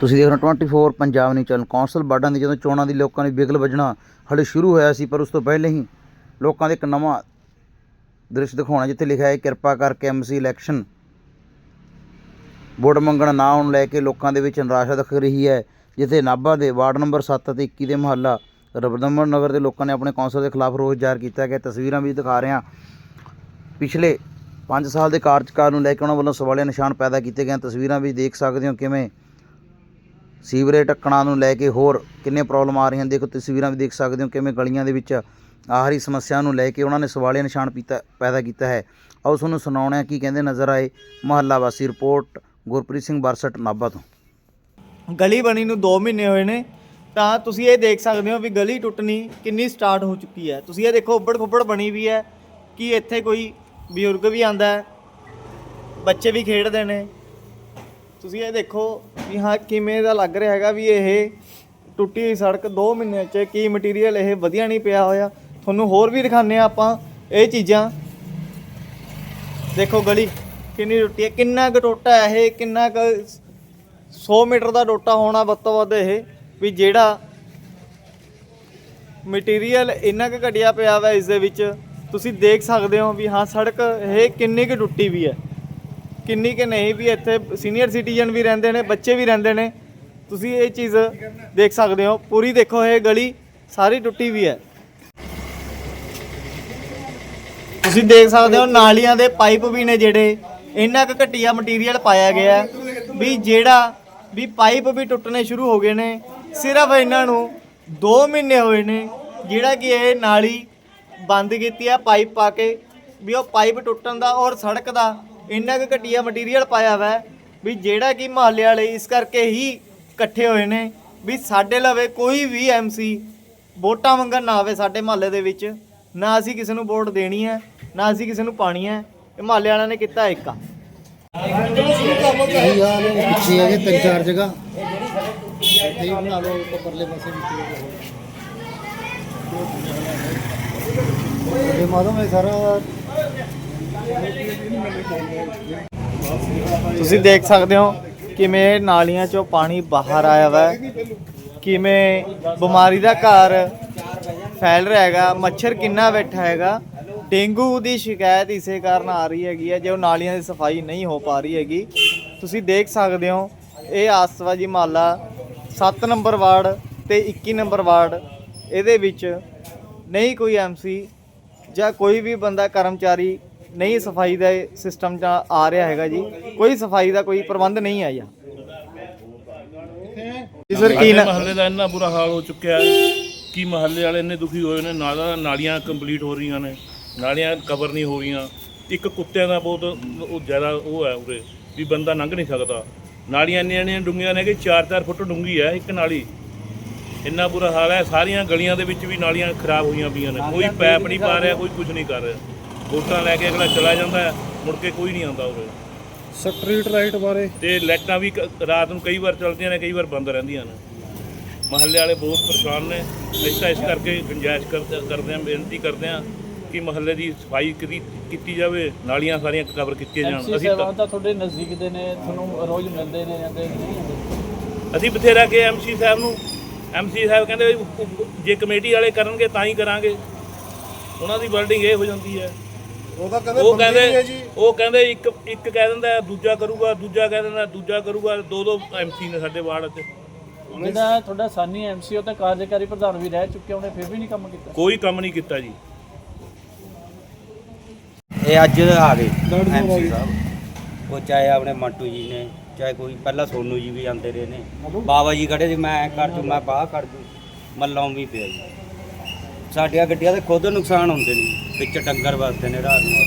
ਤੁਸੀਂ ਦੇਖ ਰਹੇ ਹੋ 24 ਪੰਜਾਬ ਨਿਊਜ਼ ਚੈਨਲ। ਕੌਂਸਲ ਬਾਰਡਾਂ ਦੀ ਜਦੋਂ ਚੋਣਾਂ ਦੀ ਲੋਕਾਂ ਦੀ ਬਿਗਲ ਵੱਜਣਾ ਹਲੇ ਸ਼ੁਰੂ ਹੋਇਆ ਸੀ, ਪਰ ਉਸ ਤੋਂ ਪਹਿਲਾਂ ਹੀ ਲੋਕਾਂ ਦੇ ਇੱਕ ਨਵਾਂ ਦ੍ਰਿਸ਼ ਦਿਖਾਉਣਾ, ਜਿੱਥੇ ਲਿਖਿਆ ਹੈ, ਕਿਰਪਾ ਕਰਕੇ ਐਮਸੀ ਇਲੈਕਸ਼ਨ ਵੋਟ ਮੰਗਣ ਨਾ ਆਉਣ ਲੈ ਕੇ ਲੋਕਾਂ ਦੇ ਵਿੱਚ ਨਿਰਾਸ਼ਾ ਦਿਖ ਰਹੀ ਹੈ, ਜਿੱਥੇ ਨਾਭਾ ਦੇ ਵਾਰਡ ਨੰਬਰ 7 ਅਤੇ 21 ਦੇ ਮੁਹੱਲਾ ਰਬਦਮਨ ਨਗਰ ਦੇ ਲੋਕਾਂ ਨੇ ਆਪਣੇ ਕੌਂਸਲ ਦੇ ਖਿਲਾਫ ਰੋਸ ਜ਼ਾਹਰ ਕੀਤਾ ਗਿਆ ਤਸਵੀਰਾਂ ਵੀ ਦਿਖਾ ਰਹੇ ਹਾਂ। ਪਿਛਲੇ 5 ਸਾਲ ਦੇ ਕਾਰਜਕਾਲ ਨੂੰ ਲੈ ਕੇ ਉਹਨਾਂ ਵੱਲੋਂ ਸਵਾਲੀਆ ਨਿਸ਼ਾਨ ਪੈਦਾ ਕੀਤੇ ਗਏ ਤਸਵੀਰਾਂ ਵੀ ਦੇਖ ਸਕਦੇ ਹੋ ਕਿਵੇਂ ਸੀਵਰੇਜ ਟੱਕਣਾ ਨੂੰ ਲੈ ਕੇ ਹੋਰ ਕਿੰਨੇ ਪ੍ਰੋਬਲਮ ਆ ਰਹੀਆਂ ਦੇਖੋ, ਤਸਵੀਰਾਂ ਵੀ ਦੇਖ ਸਕਦੇ ਹੋ ਕਿਵੇਂ ਗਲੀਆਂ ਦੇ ਵਿੱਚ ਆਹਰੀ ਸਮੱਸਿਆ ਨੂੰ ਲੈ ਕੇ ਉਹਨਾਂ ਨੇ ਸਵਾਲੀਆ ਨਿਸ਼ਾਨ ਪੀਤਾ, ਪੈਦਾ ਕੀਤਾ ਹੈ। ਆਓ ਤੁਹਾਨੂੰ ਸੁਣਾਉਣਾ ਹੈ ਕੀ ਕਹਿੰਦੇ ਨਜ਼ਰ ਆਏ ਮੁਹੱਲਾ ਵਾਸੀ ਰਿਪੋਰਟ, ਗੁਰਪ੍ਰੀਤ ਸਿੰਘ ਬਰਸਟ, ਨਾਭਾ ਤੋਂ। ਗਲੀ ਬਣੀ ਨੂੰ 2 ਮਹੀਨੇ ਹੋਏ ਨੇ, ਤਾਂ ਤੁਸੀਂ ਇਹ ਦੇਖ ਸਕਦੇ ਹੋ ਵੀ ਗਲੀ ਟੁੱਟਣੀ ਕਿੰਨੀ ਸਟਾਰਟ ਹੋ ਚੁੱਕੀ ਹੈ। ਤੁਸੀਂ ਇਹ ਦੇਖੋ, ਉੱਬੜ ਖੁੱਬੜ ਬਣੀ ਵੀ ਹੈ ਕਿ ਇੱਥੇ ਕੋਈ ਬਜ਼ੁਰਗ ਵੀ ਆਂਦਾ ਹੈ, ਬੱਚੇ ਵੀ ਖੇਡਦੇ ਨੇ ਤੁਸੀਂ ਇਹ ਦੇਖੋ ਵੀ ਹਾਂ, ਕਿਵੇਂ ਦਾ ਲੱਗ ਰਿਹਾ ਹੈਗਾ ਵੀ ਇਹ ਟੁੱਟੀ ਹੋਈ ਸੜਕ 2 ਮਹੀਨਿਆਂ 'ਚ ਕੀ ਮਟੀਰੀਅਲ ਇਹ ਵਧੀਆ ਨਹੀਂ ਪਿਆ ਹੋਇਆ। ਤੁਹਾਨੂੰ ਹੋਰ ਵੀ ਦਿਖਾਉਂਦੇ ਆ ਆਪਾਂ ਇਹ ਚੀਜ਼ਾਂ। ਦੇਖੋ ਗਲੀ, ਕਿੰਨੀ ਟੁੱਟੀ ਹੈ, ਕਿੰਨਾ ਕੁ ਟੋਟਾ ਹੈ ਇਹ, ਕਿੰਨਾ ਕੁ 100 ਮੀਟਰ ਦਾ ਟੋਟਾ ਹੋਣਾ ਵੱਧ ਤੋਂ ਵੱਧ ਇਹ, ਵੀ ਜਿਹੜਾ ਮਟੀਰੀਅਲ ਇੰਨਾ ਕੁ ਘਟਿਆ ਪਿਆ ਵਾ ਇਸ ਦੇ ਵਿੱਚ। ਤੁਸੀਂ ਦੇਖ ਸਕਦੇ ਹੋ ਵੀ ਹਾਂ, ਸੜਕ ਇਹ ਕਿੰਨੀ ਕੁ ਟੁੱਟੀ ਵੀ ਹੈ। ਕਿੰਨੀ ਕਿ ਨਹੀਂ ਵੀ ਇੱਥੇ ਸੀਨੀਅਰ ਸਿਟੀਜ਼ਨ ਵੀ ਰਹਿੰਦੇ ਨੇ, ਬੱਚੇ ਵੀ ਰਹਿੰਦੇ ਨੇ। ਤੁਸੀਂ ਇਹ ਚੀਜ਼ ਦੇਖ ਸਕਦੇ ਹੋ। ਪੂਰੀ ਦੇਖੋ ਇਹ ਗਲੀ, ਸਾਰੀ ਟੁੱਟੀ ਵੀ ਹੈ। ਤੁਸੀਂ ਦੇਖ ਸਕਦੇ ਹੋ ਨਾਲੀਆਂ ਦੇ ਪਾਈਪ ਵੀ ਨੇ ਜਿਹੜੇ। ਇੰਨਾ ਕੁ ਘਟੀਆ ਮਟੀਰੀਅਲ ਪਾਇਆ ਗਿਆ ਵੀ ਜਿਹੜਾ ਵੀ ਪਾਈਪ ਵੀ ਟੁੱਟਣੇ ਸ਼ੁਰੂ ਹੋ ਗਏ ਨੇ। ਸਿਰਫ ਇਹਨਾਂ ਨੂੰ 2 ਮਹੀਨੇ ਹੋਏ ਨੇ ਜਿਹੜਾ ਕਿ ਇਹ ਨਾਲੀ ਬੰਦ ਕੀਤੀ ਹੈ ਪਾਈਪ ਪਾ ਕੇ। ਵੀ ਉਹ ਪਾਈਪ ਟੁੱਟਣ ਦਾ ਔਰ ਸੜਕ ਦਾ ਇੰਨਾ ਕੁ ਘਟੀਆ ਮਟੀਰੀਅਲ ਪਾਇਆ ਹੋਇਆ ਹੈ ਵੀ ਜਿਹੜਾ ਕਿ ਮਹੱਲੇ ਵਾਲੇ ਇਸ ਕਰਕੇ ਹੀ ਇਕੱਠੇ ਹੋਏ ਨੇ ਵੀ ਸਾਡੇ ਲਵੇ ਕੋਈ ਵੀ ਐਮਸੀ ਵੋਟਾਂ ਮੰਗਣ ਨਾ ਆਵੇ ਸਾਡੇ ਮਹੱਲੇ ਦੇ ਵਿੱਚ, ਨਾ ਅਸੀਂ ਕਿਸੇ ਨੂੰ ਵੋਟ ਦੇਣੀ ਹੈ, ਨਾ ਅਸੀਂ ਕਿਸੇ ਨੂੰ ਪਾਣੀ ਹੈ, ਇਹ ਮਹੱਲੇ ਵਾਲਿਆਂ ਨੇ ਕੀਤਾ ਇੱਕ ਆ। ਸਹੀ ਹਾਲ ਪਿੱਛੇ ਹੈਗੇ ਤਿੰਨ ਚਾਰ ਜਗ੍ਹਾ। ਇੱਥੇ ਹੀ ਬਣਾ ਲਓ, ਇੱਕ ਪਰਲੇ ਪਾਸੇ ਵੀ ਇਹ ਮਾਦਮ ਇਹ ਸਾਰਾ ਤੁਸੀਂ ਦੇਖ ਸਕਦੇ ਹੋ ਕਿਵੇਂ ਨਾਲੀਆਂ ਚੋਂ ਪਾਣੀ ਬਾਹਰ ਆਇਆ ਵਾ। ਕਿਵੇਂ ਬਿਮਾਰੀ ਦਾ ਘਰ ਫੈਲ ਰਿਹਾ ਹੈਗਾ, ਮੱਛਰ ਕਿੰਨਾ ਬੈਠਾ ਹੈਗਾ। ਡੇਂਗੂ ਦੀ ਸ਼ਿਕਾਇਤ ਇਸੇ ਕਾਰਨ ਆ ਰਹੀ ਹੈਗੀ ਹੈ ਜੋ ਨਾਲੀਆਂ ਦੀ ਸਫ਼ਾਈ ਨਹੀਂ ਹੋ ਪਾ ਰਹੀ ਹੈਗੀ। ਤੁਸੀਂ ਦੇਖ ਸਕਦੇ ਹੋ, ਇਹ ਆਸਵਾਜੀ ਮਹੱਲਾ 7 ਨੰਬਰ ਵਾਰਡ ਤੇ 21 ਨੰਬਰ ਵਾਰਡ, ਇਹਦੇ ਵਿੱਚ ਨਹੀਂ ਕੋਈ ਐਮਸੀ ਜਾਂ ਕੋਈ ਵੀ ਬੰਦਾ ਕਰਮਚਾਰੀ ਨਹੀਂ ਸਫ਼ਾਈ ਦੇ ਸਿਸਟਮ 'ਚ ਆ ਰਿਹਾ ਹੈਗਾ ਜੀ ਕੋਈ ਸਫ਼ਾਈ ਦਾ ਕੋਈ ਪ੍ਰਬੰਧ ਨਹੀਂ ਆਇਆ। ਜੀ ਸਰ ਕੀ ਨਾ ਮਹੱਲੇ ਦਾ ਇੰਨਾ ਬੁਰਾ ਹਾਲ ਹੋ ਚੁੱਕਿਆ ਹੈ ਕਿ ਮਹੱਲੇ ਵਾਲੇ ਇੰਨੇ ਦੁਖੀ ਹੋਏ ਨੇ ਨਾਲਾ ਨਾਲੀਆਂ ਕੰਪਲੀਟ ਹੋ ਰਹੀਆਂ ਨੇ ਨਾਲੀਆਂ ਕਵਰ ਨਹੀਂ ਹੋ ਰਹੀਆਂ। ਇੱਕ ਕੁੱਤਿਆਂ ਦਾ ਬਹੁਤ ਉਹ ਜ਼ਿਆਦਾ ਉਹ ਹੈ ਉਰੇ ਵੀ ਬੰਦਾ ਲੰਘ ਨਹੀਂ ਸਕਦਾ। ਨਾਲੀਆਂ ਇੰਨੀਆਂ ਇੰਨੀਆਂ ਡੂੰਘੀਆਂ ਨੇ ਕਿ 4-4 ਫੁੱਟ ਡੂੰਘੀ ਹੈ ਇੱਕ ਨਾਲੀ। ਇੰਨਾ ਬੁਰਾ ਹਾਲ ਹੈ ਸਾਰੀਆਂ ਗਲੀਆਂ ਦੇ ਵਿੱਚ ਵੀ ਨਾਲੀਆਂ ਖਰਾਬ ਹੋਈਆਂ ਪਈਆਂ ਨੇ ਕੋਈ ਪੈਪ ਨਹੀਂ ਪਾ ਰਿਹਾ ਕੋਈ ਕੁਝ ਨਹੀਂ ਕਰ ਰਿਹਾ। ਵੋਟਾਂ ਲੈ ਕੇ ਅਗਲਾ ਚਲਾ ਜਾਂਦਾ ਹੈ ਮੁੜ ਕੇ ਕੋਈ ਨਹੀਂ ਆਉਂਦਾ ਉਰੇ। ਸਟਰੀਟ ਲਾਈਟ ਬਾਰੇ। ਤੇ ਲਾਈਟਾਂ ਵੀ ਕ- ਰਾਤ ਨੂੰ ਕਈ ਵਾਰ ਚੱਲਦੀਆਂ ਨੇ ਕਈ ਵਾਰ ਬੰਦ ਰਹਿੰਦੀਆਂ ਨੇ। ਮਹੱਲੇ ਵਾਲੇ ਬਹੁਤ ਪਰੇਸ਼ਾਨ ਨੇ। ਅਸੀਂ ਤਾਂ ਇਸ ਕਰਕੇ ਗੁੰਜਾਇਸ਼ ਕਰ- ਕਰਦੇ ਹਾਂ ਬੇਨਤੀ ਕਰਦੇ ਹਾਂ ਕਿ ਮਹੱਲੇ ਦੀ ਸਫ਼ਾਈ ਕੀਤੀ ਕੀਤੀ ਜਾਵੇ ਨਾਲੀਆਂ ਸਾਰੀਆਂ ਕਵਰ ਕੀਤੀਆਂ ਜਾਣ। ਅਸੀਂ ਤਾਂ ਤਾਂ ਤੁਹਾਡੇ ਨਜ਼ਦੀਕ ਦੇ ਨੇ ਤੁਹਾਨੂੰ ਰੋਜ਼ ਮਿਲਦੇ ਨੇ ਜਾਂਦੇ ਨਹੀਂ ਅਸੀਂ ਬਥੇਰਾ ਕੇ ਐਮਸੀ ਸਾਹਿਬ ਨੂੰ ਐਮਸੀ ਸਾਹਿਬ ਕਹਿੰਦੇ ਵੀ ਜੇ ਕਮੇਟੀ ਵਾਲੇ ਕਰਨਗੇ ਤਾਂ ਹੀ ਕਰਾਂਗੇ। ਉਹਨਾਂ ਦੀ ਵਰਡਿੰਗ ਇਹ ਹੋ ਜਾਂਦੀ ਹੈ ਉਹ ਤਾਂ ਉਹ ਕਹਿੰਦੇ ਉਹ ਕਹਿੰਦੇ ਇੱਕ ਇੱਕ ਕਹਿ ਦਿੰਦਾ ਹੈ, ਦੂਜਾ ਕਰੂਗਾ ਦੂਜਾ ਕਹਿ ਦਿੰਦਾ ਦੂਜਾ ਕਰੂਗਾ ਦੋ ਦੋ ਐਮਸੀ ਨੇ ਸਾਡੇ ਵਾਰਡ 'ਚ। ਜਿਹੜਾ ਤੁਹਾਡਾ ਸਾਨੀ ਐਮਸੀ ਉਹ ਤਾਂ ਕਾਰਜਕਾਰੀ ਪ੍ਰਧਾਨ ਵੀ ਰਹਿ ਚੁੱਕੇ ਉਹਨੇ ਫਿਰ ਵੀ ਨਹੀਂ ਕੰਮ ਕੀਤਾ। ਕੋਈ ਕੰਮ ਨਹੀਂ ਕੀਤਾ ਜੀ। ਇਹ ਅੱਜ ਆ ਗਏ ਐਮਸੀ ਸਾਹਿਬ। ਉਹ ਚਾਹੇ ਆਪਣੇ ਮੰਟੂ ਜੀ ਨੇ ਚਾਹੇ ਕੋਈ ਪਹਿਲਾਂ ਸੋਨੂ ਜੀ ਵੀ ਆਉਂਦੇ ਰਹੇ ਨੇ। ਬਾਬਾ ਜੀ ਖੜੇ ਸੀ ਮੈਂ ਕਰ ਦੂ ਮੈਂ ਬਾਹ ਕਰ ਦੂ ਮੱਲੋਂ ਵੀ ਪਿਆ ਜੀ। ਸਾਡੀਆਂ ਗੱਡੀਆਂ ਦੇ ਖੁਦ ਨੁਕਸਾਨ ਹੁੰਦੇ ਨੇ ਵਿੱਚ ਡੰਗਰ ਵੱਸਦੇ ਨੇ ਰਾਤ ਨੂੰ।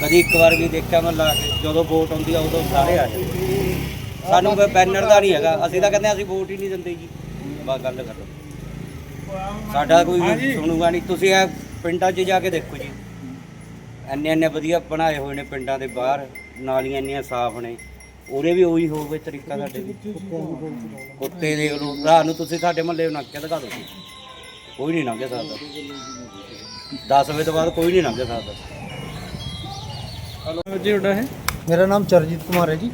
ਕਦੀ ਇੱਕ ਵਾਰ ਵੀ ਦੇਖਿਆ ਮੈਂ ਲਾ ਕੇ ਜਦੋਂ ਵੋਟ ਆਉਂਦੀ ਆ ਉਦੋਂ ਸਾਰੇ ਆ ਜਾਂਦੇ ਸਾਨੂੰ ਕੋਈ ਬੈਨਰ ਦਾ ਨਹੀਂ ਹੈਗਾ। ਅਸੀਂ ਤਾਂ ਕਹਿੰਦੇ ਅਸੀਂ ਵੋਟ ਹੀ ਨਹੀਂ ਦਿੰਦੇ ਜੀ। ਬਸ ਗੱਲ ਕਰੋ ਸਾਡਾ ਕੋਈ ਸੁਣੂਗਾ ਨਹੀਂ। ਤੁਸੀਂ ਇਹ ਪਿੰਡਾਂ 'ਚ ਜਾ ਕੇ ਦੇਖੋ ਜੀ। ਇੰਨੇ ਇੰਨੇ ਵਧੀਆ ਬਣਾਏ ਹੋਏ ਨੇ ਪਿੰਡਾਂ ਦੇ ਬਾਹਰ। ਨਾਲੀਆਂ ਇੰਨੀਆਂ ਸਾਫ਼ ਨੇ। ਉਹਦੇ ਵੀ ਉਹੀ ਹੋਵੇ ਤਰੀਕਾ ਸਾਡੇ ਵੀ। ਕੁੱਤੇ ਦੇ ਲਓ ਰਾਤ ਨੂੰ ਤੁਸੀਂ ਸਾਡੇ ਮਹੱਲੇ ਨੱਕ ਕੇ ਦਿਖਾ ਦਿਓ ਕੋਈ ਨਹੀਂ ਲੰਘ ਸਕਦਾ। 10 ਵਜੇ ਤੋਂ ਬਾਅਦ ਕੋਈ ਨਹੀਂ ਲੰਘ ਸਕਦਾ। ਜੀ ਤੁਹਾਡਾ ਹੈ ਮੇਰਾ ਨਾਮ ਚਰਜੀਤ ਕੁਮਾਰ ਹੈ ਜੀ।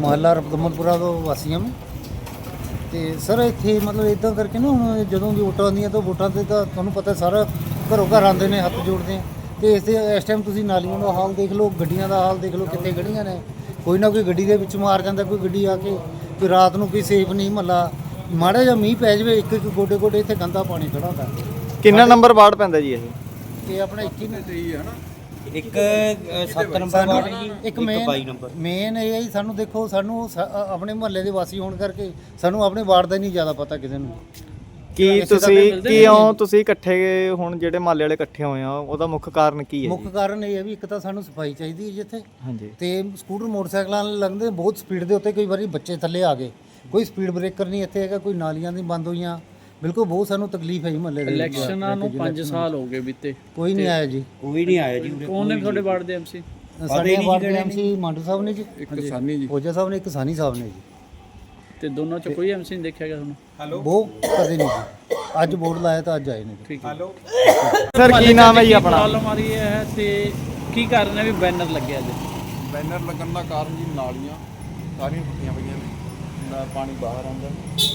ਮੁਹੱਲਾ ਰਬਦਮਨਪੁਰਾ ਤੋਂ ਵਾਸੀ ਹਾਂ ਮੈਂ। ਤੇ ਸਰ ਇੱਥੇ ਮਤਲਬ ਇਦਾਂ ਕਰਕੇ ਨਾ ਹੁਣ ਜਦੋਂ ਵੀ ਵੋਟਾਂ ਆਉਂਦੀਆਂ ਤਾਂ ਵੋਟਾਂ ਤੇ ਤਾਂ ਤੁਹਾਨੂੰ ਪਤਾ ਸਾਰਾ ਘਰੋਂ ਘਰ ਆਉਂਦੇ ਨੇ ਹੱਥ ਜੋੜਦੇ ਆ। ਤੇ ਇਸ ਤੇ ਇਸ ਟਾਈਮ ਤੁਸੀਂ ਨਾਲੀਆਂ ਦਾ ਹਾਲ ਦੇਖ ਲਓ ਗੱਡੀਆਂ ਦਾ ਹਾਲ ਦੇਖ ਲਓ ਕਿੱਥੇ ਖੜੀਆਂ ਨੇ। ਕੋਈ ਨਾ ਕੋਈ ਗੱਡੀ ਦੇ ਵਿੱਚ ਮਾਰ ਜਾਂਦਾ ਕੋਈ ਗੱਡੀ ਆ ਕੇ ਕੋਈ ਰਾਤ ਨੂੰ ਕੋਈ ਸੇਫ ਨਹੀਂ ਮਹੱਲਾ ਮਾੜਾ ਜਿਹਾ ਮੀਂਹ ਪੈ ਜਾਵੇ ਇੱਕ ਇੱਕ ਗੋਡੇ ਗੋਡੇ ਇੱਥੇ ਗੰਦਾ ਪਾਣੀ ਖੜਾ ਹੁੰਦਾ। ਕਿੰਨਾ ਨੰਬਰ ਵਾਰਡ ਪੈਂਦਾ ਜੀ ਇਹ? ਇਹ ਆਪਣਾ 21 ਮਿੰਟ ਹੀ ਹੈ ਨਾ ਇੱਕ 7 ਨੰਬਰ ਵਾਰਡ ਜੀ ਇੱਕ ਇੱਕ ਮੇਨ 22 ਨੰਬਰ। ਮੇਨ ਇਹ ਹੈ ਜੀ ਸਾਨੂੰ ਦੇਖੋ ਸਾਨੂੰ ਸ- ਅ- ਆਪਣੇ ਮੁਹੱਲੇ ਦੇ ਵਾਸੀ ਹੋਣ ਕਰਕੇ ਸਾਨੂੰ ਆਪਣੇ ਵਾਰਡ ਦਾ ਹੀ ਨਹੀਂ ਜ਼ਿਆਦਾ ਪਤਾ ਕਿਸੇ ਨੂੰ। ਕੀ ਤੁਸੀਂ ਕਿਉਂ ਤੁਸੀਂ ਇਕੱਠੇ ਹੁਣ ਜਿਹੜੇ ਮਾਲੇ ਵਾਲੇ ਇਕੱਠੇ ਹੋਏ ਆ ਉਹਦਾ ਮੁੱਖ ਕਾਰਨ ਕੀ ਹੈ ਮੁੱਖ ਕਾਰਨ ਇਹ ਹੈ ਵੀ ਇੱਕ ਤਾਂ ਸਾਨੂੰ ਸਫ਼ਾਈ ਚਾਹੀਦੀ ਹੈ ਜਿੱਥੇ ਹਾਂਜੀ। ਤੇ ਸਕੂਟਰ ਮੋਟਰਸਾਈਕਲਾਂ ਲੰਘਦੇ ਬਹੁਤ ਸਪੀਡ ਦੇ ਉੱਤੇ ਕਈ ਵਾਰੀ ਬੱਚੇ ਥੱਲੇ ਆ ਗਏ। ਕੋਈ ਸਪੀਡ ਬ੍ਰੇਕਰ ਨਹੀਂ ਇੱਥੇ ਹੈਗਾ ਕੋਈ ਨਾਲੀਆਂ ਨਹੀਂ ਬੰਦ ਹੋਈਆਂ। ਬਿਲਕੁਲ ਬਹੁਤ ਸਾਨੂੰ ਤਕਲੀਫ ਹੈ ਜੀ ਮੁਹੱਲੇ ਦੇ ਵਿੱਚ। ਇਲੈਕਸ਼ਨਾਂ ਨੂੰ 5 ਸਾਲ ਹੋ ਗਏ ਬੀਤੇ। ਕੋਈ ਨਹੀਂ ਆਇਆ ਜੀ। ਕੋਈ ਨਹੀਂ ਆਇਆ ਜੀ। ਕੌਣ ਨੇ ਤੁਹਾਡੇ ਵਾਰਡ ਦੇ ਐਮਸੀ ਸਾਡੇ ਵਾਰਡ ਦੇ ਐਮਸੀ ਮਾਂਡੂ ਸਾਹਿਬ ਨੇ ਜੀ। ਇੱਕ ਸਾਨੀ ਜੀ। ਫੌਜਾ ਸਾਹਿਬ ਨੇ ਇੱਕ ਸਾਨੀ ਸਾਹਿਬ ਨੇ ਜੀ। ਤੇ ਦੋਨਾਂ ਚੋਂ ਕੋਈ ਐਮਸੀ ਨਹੀਂ ਦੇਖਿਆ ਗਿਆ ਤੁਹਾਨੂੰ? ਉਹ ਕਦੇ ਨਹੀਂ ਜੀ। ਅੱਜ ਬੋਰਡ ਲਾਇਆ ਤਾਂ ਅੱਜ ਆਏ ਨੇ ਜੀ। ਠੀਕ ਹੈ। ਸਰ ਕੀ ਨਾਮ ਹੈ ਜੀ ਆਪਣਾ? ਪ੍ਰੋਬਲਮ ਆ ਰਹੀ ਹੈ ਤੇ ਕੀ ਕਾਰਨ ਹੈ ਵੀ ਬੈਨਰ ਲੱਗਿਆ ਜੀ ਬੈਨਰ ਲੱਗਣ ਦਾ ਕਾਰਨ ਜੀ ਨਾਲੀਆਂ ਸਾਰੀਆਂ ਟੁੱਟੀਆਂ ਪਈਆਂ ਨੇ। ਨਾ ਪਾਣੀ ਬਾਹਰ ਆਉਂਦਾ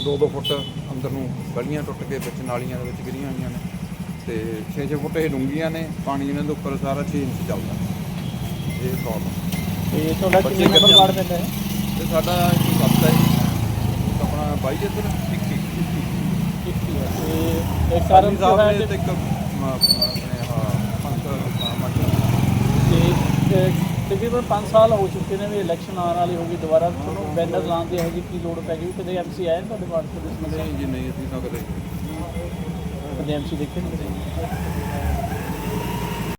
2-2 ਫੁੱਟ ਅੰਦਰ ਨੂੰ ਗਲੀਆਂ ਟੁੱਟ ਕੇ ਵਿੱਚ ਨਾਲੀਆਂ ਦੇ ਵਿੱਚ ਗਿਰੀਆਂ ਹੋਈਆਂ ਨੇ ਤੇ 6-6 ਫੁੱਟ ਇਹ ਡੂੰਘੀਆਂ ਨੇ ਪਾਣੀ ਇਹਨਾਂ ਦੇ ਉੱਪਰ ਸਾਰਾ 6 ਇੰਚ ਚੱਲਦਾ। ਇਹ ਪ੍ਰੋਬਲਮ ਤੇ ਤੁਹਾਡਾ ਕਿੰਨੇ ਨੰਬਰ ਵਾਰਡ ਪੈਂਦਾ ਹੈ ਤੇ ਸਾਡਾ ਇੱਕ ਸੱਤ ਹੈ ਇੱਕ ਆਪਣਾ 22 ਇੱਧਰ 21 ਤੇ ਇਹ ਕਾਰਨ ਕੀ ਸਾਹਿਬ ਹੋਇਆ ਨੇ ਜੀ? ਤੇ ਇੱਕ ਆਪਣੇ ਹਾਂ ਮੰਤਰੀ ਤੇ ਤੇ ਤਕਰੀਬਨ 5 ਸਾਲ ਹੋ ਚੁੱਕੇ ਨੇ ਵੀ ਇਲੈਕਸ਼ਨ ਆਉਣ ਵਾਲੀ ਹੋ ਗਈ ਦੁਬਾਰਾ ਤੁਹਾਨੂੰ ਬੈਨਰ ਲਾਉਣ ਦੀ ਇਹੋ ਜਿਹੀ ਕੀ ਲੋੜ ਪੈ ਗਈ? ਕਦੇ ਐਮਸੀ ਆਏ ਨੇ ਤੁਹਾਡੇ ਵਾਰਡ ਤੋਂ ਇਸ ਮਸਲੇ ਜੀ ਨਹੀਂ ਅਸੀਂ ਤਾਂ ਕਦੇ ਕਦੇ ਐਮਸੀ ਦੇਖੇ ਨਹੀਂ ਕਦੇ?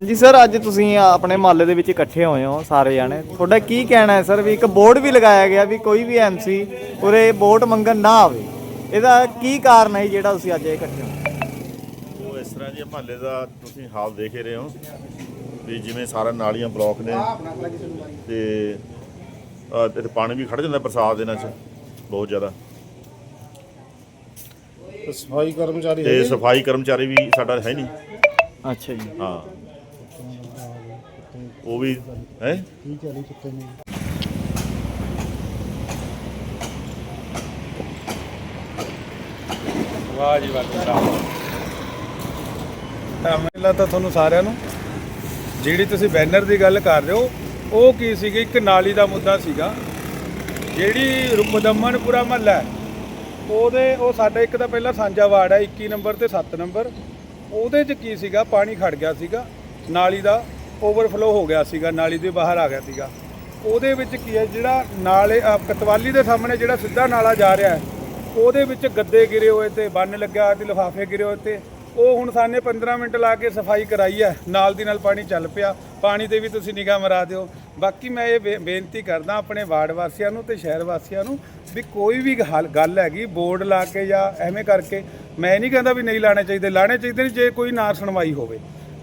ਜੀ ਸਰ ਅੱਜ ਤੁਸੀਂ ਆਪਣੇ ਮਹੱਲੇ ਦੇ ਵਿੱਚ ਇਕੱਠੇ ਹੋਏ ਹੋ ਸਾਰੇ ਜਾਣੇ। ਤੁਹਾਡਾ ਕੀ ਕਹਿਣਾ ਹੈ ਸਰ ਵੀ ਇੱਕ ਬੋਰਡ ਵੀ ਲਗਾਇਆ ਗਿਆ ਵੀ ਕੋਈ ਵੀ ਐਮਸੀ ਉਰੇ ਵੋਟ ਮੰਗਣ ਨਾ ਆਵੇ? ਇਹਦਾ ਕੀ ਕਾਰਨ ਹੈ ਜਿਹੜਾ ਤੁਸੀਂ ਅੱਜ ਇਕੱਠੇ ਹੋ? ਉਹ ਇਸ ਤਰ੍ਹਾਂ ਜੀ ਮਹੱਲੇ ਦਾ ਤੁਸੀਂ ਹਾਲ ਦੇਖ ਰਹੇ ਹੋ। ਵੀ ਜਿਵੇਂ ਸਾਰਾ ਨਾਲੀਆਂ ਬਲੌਕ ਨੇ ਤੇ ਅਹ, ਇੱਥੇ ਪਾਣੀ ਵੀ ਖੜ ਜਾਂਦਾ ਬਰਸਾਤ ਦੇ ਦਿਨਾਂ 'ਚ ਬਹੁਤ ਜ਼ਿਆਦਾ। ਸਫ਼ਾਈ ਕਰਮਚਾਰੀ ਤੇ ਸਫ਼ਾਈ ਕਰਮਚਾਰੀ ਵੀ ਸਾਡਾ ਹੈ ਨਹੀਂ। ਅੱਛਾ ਜੀ। ਹਾਂ। ਉਹ ਵੀ ਹੈ? ਕੀ ਚਾਲੀ ਚੁੱਕੇ ਨੇ ਤਾਂ ਪਹਿਲਾਂ ਤਾਂ ਤੁਹਾਨੂੰ ਸਾਰਿਆਂ ਨੂੰ। ਜਿਹੜੀ ਤੁਸੀਂ ਬੈਨਰ ਦੀ ਗੱਲ ਕਰ ਰਹੇ ਹੋ ਉਹ ਕੀ ਸੀਗੀ? ਇੱਕ ਨਾਲੀ ਦਾ ਮੁੱਦਾ ਸੀਗਾ। ਜਿਹੜੀ ਮੁਦੰਮਨਪੁਰਾ ਮਹੱਲਾ ਉਹਦੇ ਉਹ ਸਾਡਾ ਇੱਕ ਤਾਂ ਪਹਿਲਾਂ ਸਾਂਝਾ ਵਾਰਡ ਹੈ 21 ਨੰਬਰ ਤੇ 7 ਨੰਬਰ। ਉਹਦੇ 'ਚ ਕੀ ਸੀਗਾ? ਪਾਣੀ ਖੜ ਗਿਆ ਸੀਗਾ। ਨਾਲੀ ਦਾ ਓਵਰਫਲੋ ਹੋ ਗਿਆ ਸੀਗਾ ਨਾਲੀ ਦੇ ਬਾਹਰ ਆ ਗਿਆ ਸੀਗਾ। ਉਹਦੇ ਵਿੱਚ ਕੀ ਹੈ? ਜਿਹੜਾ ਨਾਲੇ ਅ, ਕਤਵਾਲੀ ਦੇ ਸਾਹਮਣੇ ਜਿਹੜਾ ਸਿੱਧਾ ਨਾਲਾ ਜਾ ਰਿਹਾ ਹੈ ਉਹਦੇ ਵਿੱਚ ਗੱਦੇ ਗਿਰੇ ਹੋਏ ਤੇ ਬੰਨ ਲੱਗਿਆ ਹੋਇਆ ਤੇ ਲਿਫਾਫੇ ਗਿਰੇ ਹੋਏ ਤੇ। ਉਹ ਹੁਣ ਸਾਨੇ 15 ਮਿੰਟ ਲਾ ਕੇ ਸਫ਼ਾਈ ਕਰਾਈ ਹੈ ਨਾਲ ਦੀ ਨਾਲ ਪਾਣੀ ਚੱਲ ਪਿਆ। ਪਾਣੀ ਤੇ ਵੀ ਤੁਸੀਂ ਨਿਗਾਹ ਮਰਾ ਦਿਓ। ਬਾਕੀ ਮੈਂ ਇਹ ਬੇ- ਬੇਨਤੀ ਕਰਦਾ ਆਪਣੇ ਵਾਰਡ ਵਾਸੀਆਂ ਨੂੰ ਤੇ ਸ਼ਹਿਰ ਵਾਸੀਆਂ ਨੂੰ ਵੀ ਕੋਈ ਵੀ ਹੱਲ ਗੱਲ ਹੈਗੀ, ਬੋਰਡ ਲਾ ਕੇ ਜਾਂ ਐਵੇਂ ਕਰਕੇ, ਮੈਂ ਨਹੀਂ ਕਹਿੰਦਾ ਵੀ ਨਹੀਂ ਲਾਣੇ ਚਾਹੀਦੇ। ਲਾਣੇ ਚਾਹੀਦੇ ਨੇ ਜੇ ਕੋਈ ਨਾ ਸੁਣਵਾਈ ਹੋਵੇ।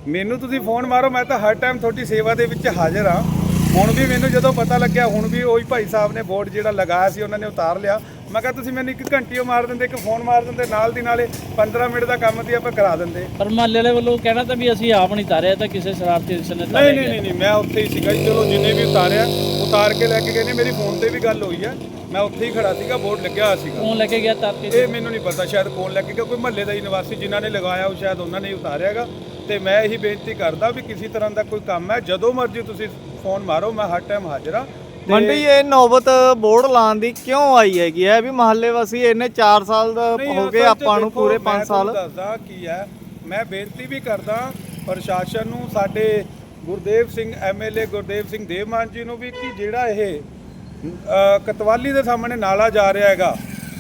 ਮੈਨੂੰ ਤੁਸੀਂ ਫੋਨ ਮਾਰੋ, ਮੈਂ ਤਾਂ ਹਰ ਟਾਈਮ ਤੁਹਾਡੀ ਸੇਵਾ ਦੇ ਵਿੱਚ ਹਾਜ਼ਰ ਹਾਂ। ਹੁਣ ਵੀ ਮੈਨੂੰ ਜਦੋਂ ਪਤਾ ਲੱਗਿਆ ਹੁਣ ਵੀ ਉਹੀ ਭਾਈ ਸਾਹਿਬ ਨੇ ਬੋਰਡ ਜਿਹੜਾ ਲਗਾਇਆ ਸੀ ਉਹਨਾਂ ਨੇ ਉਤਾਰ ਲਿਆ। ਮੈਂ ਕਿਹਾ ਤੁਸੀਂ ਮੈਨੂੰ ਇੱਕ ਘੰਟੀ ਓ ਮਾਰ ਦਿੰਦੇ ਇੱਕ ਫੋਨ ਮਾਰ ਦਿੰਦੇ ਨਾਲ ਦੀ ਨਾਲੇ 15 ਮਿੰਟ ਦਾ ਕੰਮ ਦੀ ਆਪਾਂ ਕਰਾ ਦਿੰਦੇ। ਪਰ ਮਹੱਲੇ ਵਾਲੇ ਵੱਲੋਂ ਕਹਿਣਾ ਤਾਂ ਵੀ ਅਸੀਂ ਆਪ ਨਹੀਂ ਤਾਰਿਆ ਤਾਂ ਕਿਸੇ ਸ਼ਰਾਰਤੀ ਅਨਸਰ ਨੇ ਨਹੀਂ ਤਾਰਿਆ ਨਹੀਂ। ਨਹੀਂ ਨਹੀਂ ਮੈਂ ਉੱਥੇ ਹੀ ਸੀਗਾ ਜੀ ਚਲੋ ਜਿੰਨੇ ਵੀ ਉਤਾਰਿਆ ਉਤਾਰ ਕੇ ਲੈ ਕੇ ਗਏ ਨੇ ਮੇਰੀ ਫੋਨ ਤੇ ਵੀ ਗੱਲ ਹੋਈ ਹੈ ਮੈਂ ਉੱਥੇ ਹੀ ਖੜਾ ਸੀਗਾ ਬੋਰਡ ਲੱਗਿਆ ਹੋਇਆ ਸੀਗਾ। ਕੌਣ ਲੈ ਕੇ ਗਿਆ ਤਾਰ ਕੇ ਇਹ ਮੈਨੂੰ ਨਹੀਂ ਪਤਾ ਸ਼ਾਇਦ ਕੌਣ ਲੈ ਕੇ ਗਿਆ ਕੋਈ ਮਹੱਲੇ ਦਾ ਹੀ ਨਿਵਾਸੀ ਜਿਨ੍ਹਾਂ ਨੇ ਲਗਾਇਆ ਉਹ ਸ਼ਾਇਦ ਉਹਨਾਂ ਨੇ ਹੀ ਉਤਾਰਿਆਗਾ ਤੇ ਮੈਂ ਇਹੀ ਬੇਨਤੀ ਕਰਦਾ ਵੀ ਕਿਸੇ ਤਰ੍ਹਾਂ ਦਾ ਕੋਈ ਕੰਮ ਹੈ ਜਦੋਂ ਮਰਜ਼ੀ ਤੁਸੀਂ ਫੋਨ ਮਾਰੋ ਮੈਂ ਹਰ ਟਾਈਮ ਹਾਜ਼ਰ ਹਾਂ। ਤੇ- ਮੰਡੀ ਇਹ ਨੌਬਤ ਬੋਰਡ ਲਾਉਣ ਦੀ ਕਿਉਂ ਆਈ ਹੈਗੀ ਹੈ? ਵੀ ਮਹੱਲੇ ਵਾਸੀ ਇਹਨੇ 4 ਸਾਲ ਦਾ ਨਹੀਂ, ਹੋ ਅਸਲ ਗਏ 'ਚ ਆਪਾਂ ਨੂੰ ਦੇਖੋ, ਪੂਰੇ ਮੈਂ 5 ਸਾਲ। ਦੱਸਦਾ ਕੀ ਹੈ ਮੈਂ ਬੇਨਤੀ ਵੀ ਕਰਦਾ ਪ੍ਰਸ਼ਾਸਨ ਨੂੰ ਸਾਡੇ ਗੁਰਦੇਵ ਸਿੰਘ ਐਮਐਲਏ ਗੁਰਦੇਵ ਸਿੰਘ ਦੇਵਮਾਨ ਜੀ ਨੂੰ ਵੀ ਕਿ ਜਿਹੜਾ ਇਹ ਅ, ਕਤਵਾਲੀ ਦੇ ਸਾਹਮਣੇ ਨਾਲਾ ਜਾ ਰਿਹਾ ਹੈਗਾ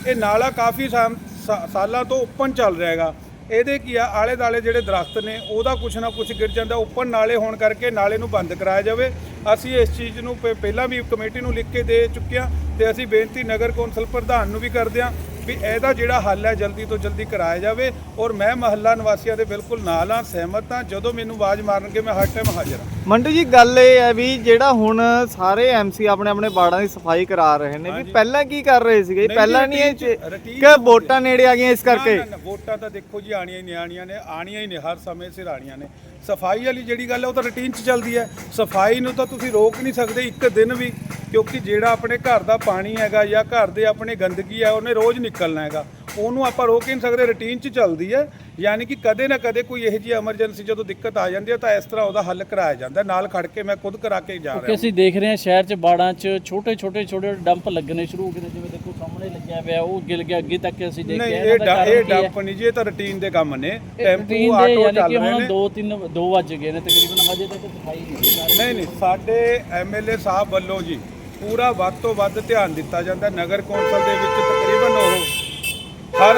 ਇਹ ਨਾਲਾ ਕਾਫੀ ਸਾ- ਸਾਲਾਂ ਤੋਂ ਓਪਨ ਚੱਲ ਰਿਹਾ ਹੈਗਾ। ਇਹਦੇ ਕੀ ਆ, ਆਲੇ ਦਾਲੇ ਜਿਹੜੇ ਦਰਖਤ ਨੇ, ਉਹਦਾ ਕੁਛ ਨਾ ਕੁਛ ਗਿਰ ਜਾਂਦਾ, ਉੱਪਰ ਨਾਲੇ ਹੋਣ ਕਰਕੇ ਨਾਲੇ ਨੂੰ ਬੰਦ ਕਰਾਇਆ ਜਾਵੇ। ਅਸੀਂ ਇਸ ਚੀਜ਼ ਨੂੰ ਪ- ਪਹਿਲਾਂ ਵੀ ਕਮੇਟੀ ਨੂੰ ਲਿਖ ਕੇ ਦੇ ਚੁੱਕੇ ਹਾਂ ਤੇ ਅਸੀਂ ਬੇਨਤੀ ਨਗਰ ਕੌਂਸਲ ਪ੍ਰਧਾਨ ਨੂੰ ਵੀ ਕਰਦੇ ਹਾਂ ਵੀ ਇਹਦਾ ਜਿਹੜਾ ਹੱਲ ਹੈ ਜਲਦੀ ਤੋਂ ਜਲਦੀ ਕਰਾਇਆ ਜਾਵੇ ਔਰ ਮੈਂ ਮਹੱਲਾ ਨਿਵਾਸੀਆਂ ਦੇ ਬਿਲਕੁਲ ਨਾਲ ਹਾਂ ਸਹਿਮਤ ਹਾਂ। ਜਦੋਂ ਮੈਨੂੰ ਆਵਾਜ਼ ਮਾਰਨਗੇ ਮੈਂ ਹਰ ਟਾਈਮ ਹਾਜ਼ਰ ਹਾਂ। ਮੰਟੂ ਜੀ ਗੱਲ ਇਹ ਹੈ ਵੀ ਜਿਹੜਾ ਹੁਣ ਸਾਰੇ ਐਮਸੀ ਆਪਣੇ ਆਪਣੇ ਬਾੜਾਂ ਦੀ ਸਫ਼ਾਈ ਕਰਾ ਰਹੇ ਨੇ ਵੀ। ਪਹਿਲਾਂ ਕੀ ਕਰ ਰਹੇ ਸੀਗੇ? ਪਹਿਲਾਂ ਨਹੀਂ, ਇਹ ਕਿ ਵੋਟਾਂ ਨੇੜੇ ਆ ਗਈਆਂ ਇਸ ਕਰਕੇ? ਵੋਟਾਂ ਤਾਂ ਦੇਖੋ ਜੀ ਆਣੀਆਂ ਹੀ ਨਹੀਂ ਆਣੀਆਂ ਨੇ ਆਣੀਆਂ ਹੀ ਨੇ ਹਰ ਸਮੇਂ ਸਿਰ ਆਣੀਆਂ ਨੇ। ਸਫ਼ਾਈ ਵਾਲੀ ਜਿਹੜੀ ਗੱਲ ਹੈ ਉਹ ਤਾਂ ਰੁਟੀਨ 'ਚ ਚੱਲਦੀ ਹੈ। ਸਫ਼ਾਈ ਨੂੰ ਤਾਂ ਤੁਸੀਂ ਰੋਕ ਨਹੀਂ ਸਕਦੇ ਇੱਕ ਦਿਨ ਵੀ ਕਿਉਂਕਿ ਜਿਹੜਾ ਆਪਣੇ ਘਰ ਦਾ ਪਾਣੀ ਹੈਗਾ ਜਾਂ ਘਰ ਦੇ ਆਪਣੇ ਗੰਦਗੀ ਹੈ ਉਹਨੇ ਰੋਜ਼ ਨਿਕਲਣਾ ਹੈਗਾ। ਉਹਨੂੰ ਆਪਾਂ ਰੋਕ ਹੀ ਨਹੀਂ ਸਕਦੇ ਰੁਟੀਨ 'ਚ ਚੱਲਦੀ ਹੈ। ਯਾਨੀ ਕਿ ਕਦੇ ਨਾ ਕਦੇ ਕੋਈ ਇਹੋ ਜਿਹੀ ਐਮਰਜੈਂਸੀ ਜਦੋਂ ਦਿੱਕਤ ਆ ਜਾਂਦੀ ਹੈ ਤਾਂ ਇਸ ਤਰ੍ਹਾਂ ਉਹਦਾ ਹੱਲ ਕਰਾਇਆ ਜਾਂਦਾ ਨਾਲ ਖੜ ਕੇ ਮੈਂ ਖੁਦ ਕਰਾ ਕੇ ਜਾ ਰਿਹਾ ਅਸੀਂ ਦੇਖ ਰਹੇ ਹਾਂ ਸ਼ਹਿਰ 'ਚ ਬਾੜਾਂ 'ਚ ਛੋਟੇ ਛੋਟੇ ਛੋਟੇ ਡੰਪ ਲੱਗਣੇ ਸ਼ੁਰੂ ਹੋ ਗਏ ਨੇ। ਜਿਵੇਂ ਦੇਖੋ ਸਾਹਮਣੇ ਲੱਗਿਆ ਪਿਆ ਉਹ ਗਿਲ ਗਿਆ ਅੱਗੇ ਤੱਕ ਅਸੀਂ ਨਹੀਂ ਦੇਖਿਆ ਇਹ ਡ- ਇਹ ਡੰਪ ਨਹੀਂ ਜੀ ਇਹ ਤਾਂ ਰੁਟੀਨ ਦੇ ਕੰਮ ਨੇ। ਟੈਂਪੂ ਦੇ ਆਟੋ ਚੱਲ ਰਹੇ ਨੇ। 2 3 2 ਵੱਜ ਗਏ ਨੇ। ਤਕਰੀਬਨ ਹਜੇ ਤੱਕ ਸਫ਼ਾਈ ਨਹੀਂ। ਨਹੀਂ ਨਹੀਂ ਸਾਡੇ ਐਮਐਲਏ ਸਾਹਿਬ ਵੱਲੋਂ ਜੀ ਪੂਰਾ ਵੱਧ ਤੋਂ ਵੱਧ ਧਿਆਨ ਦਿੱਤਾ ਜਾਂਦਾ ਨਗਰ ਕੌਂਸਲ ਦੇ ਵਿੱਚ ਤਕਰੀਬਨ ਉਹ ਹਰ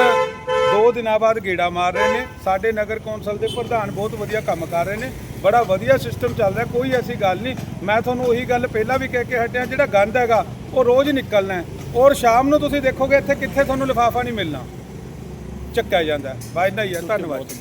ਦੋ ਦਿਨਾਂ ਬਾਅਦ ਗੇੜਾ ਮਾਰ ਰਹੇ ਨੇ। ਸਾਡੇ ਨਗਰ ਕੌਂਸਲ ਦੇ ਪ੍ਰਧਾਨ ਬਹੁਤ ਵਧੀਆ ਕੰਮ ਕਰ ਰਹੇ ਨੇ। ਬੜਾ ਵਧੀਆ ਸਿਸਟਮ ਚੱਲ ਰਿਹਾ। ਕੋਈ ਐਸੀ ਗੱਲ ਨਹੀਂ। ਮੈਂ ਤੁਹਾਨੂੰ ਉਹੀ ਗੱਲ ਪਹਿਲਾਂ ਵੀ ਕਹਿ ਕੇ ਹਟਿਆ ਜਿਹੜਾ ਗੰਦ ਹੈਗਾ ਉਹ ਰੋਜ਼ ਨਿਕਲਣਾ ਹੈ। ਔਰ ਸ਼ਾਮ ਨੂੰ ਤੁਸੀਂ ਦੇਖੋਗੇ ਇੱਥੇ ਕਿੱਥੇ ਤੁਹਾਨੂੰ ਲਿਫਾਫਾ ਨਹੀਂ ਮਿਲਣਾ। ਚੱਕਿਆ ਜਾਂਦਾ ਬਾਈ ਨਹੀਂ ਹੈ ਧੰਨਵਾਦ।